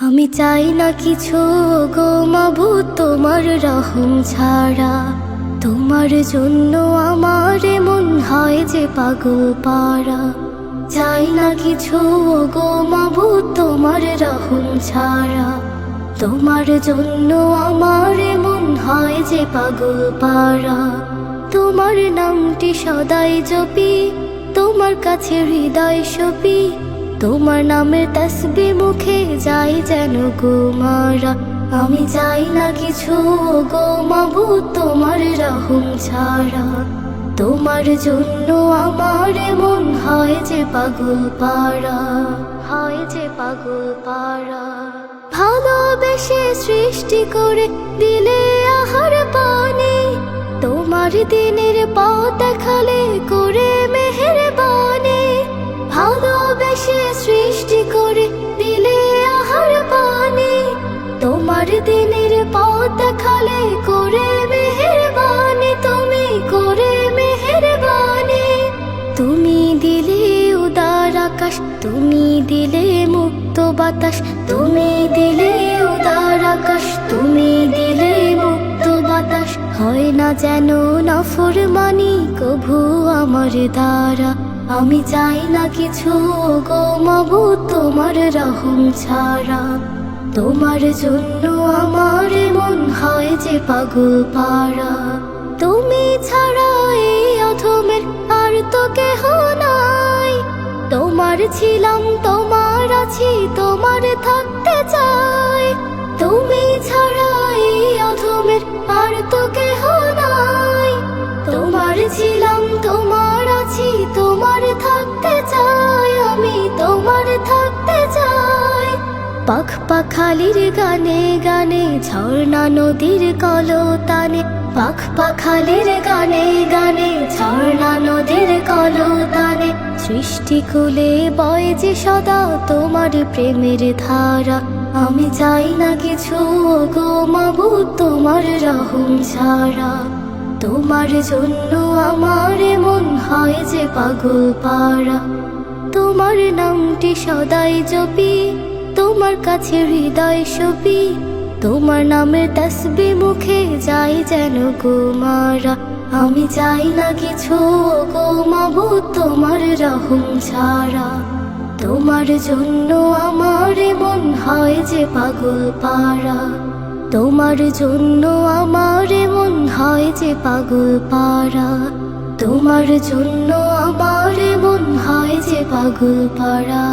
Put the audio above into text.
আমি চাই না কিছু গো মাবু, তোমার রহম ছাড়া। তোমার জন্য আমার মন হয় যে পাগল পাড়া। চাই না কিছু গো মাবু, তোমার রহম ছাড়া। তোমার জন্য আমার মন হয় যে পাগল পাড়া। তোমার নামটি সদাই জপি, তোমার কাছে হৃদয় সপি তোমার নামের তসবি মুখে যাই যেন গো মারা। আমি চাই না কিছু গো মাবু তোমার রহম ছাড়া। তোমার জন্য আমার মন হয় যে পাগল পাড়া, হয় যে পাগল পাড়া। ভালোবেসে সৃষ্টি করে দিলে আহার পানি, তোমার দিনের পথ দেখালে করে মেহেরবানি। ভালোবেসে দিনের পথ দেখালে করে মেহেরবানি, তুমি করে মেহেরবানি। তুমি দিলে উদার আকাশ, তুমি দিলে মুক্ত বাতাস, তুমি দিলে উদার আকাশ, তুমি দিলে মুক্ত বাতাস। হয় না যেন নফর মানি কভু আমার দ্বারা। আমি চাই না কিছু গো মাবু, তোমার রহম ছাড়া। তোমার জন্য আমার মন হয় যে পাগল পাড়া। তুমি ছাড়া এই আর তো কেহ নাই। তোমার ছিলাম, তোমার আছি, তোমার থাকতে চাই। তুমি ছাড়া পাখ পাখালির গানে গানে ঝর্ণা নদীর কলতানে। পাখ পাখালির গানে গানে ঝর্ণা নদীর কলতানে। সৃষ্টি কুলে বয় যে সদা তোমার প্রেমের ধারা। আমি চাই না কিছু গো মাবু, তোমার রহম ছাড়া। তোমার জন্য আমার মন হয় যে পাগল পাড়া। তোমার নামটি সদাই জপি তোমার কাছে হৃদয় সপি, তোমার নামের তসবি মুখে যাই যেন গো মারা আমি চাই না কিছু গো মাবু তোমার রহম ছাড়া। তোমার জন্য আমার মন হয় যে পাগল পাড়া। তোমার জন্য আমার মন হয় যে পাগল পাড়া। তোমার জন্য আমার মন হয় যে পাগল পাড়া।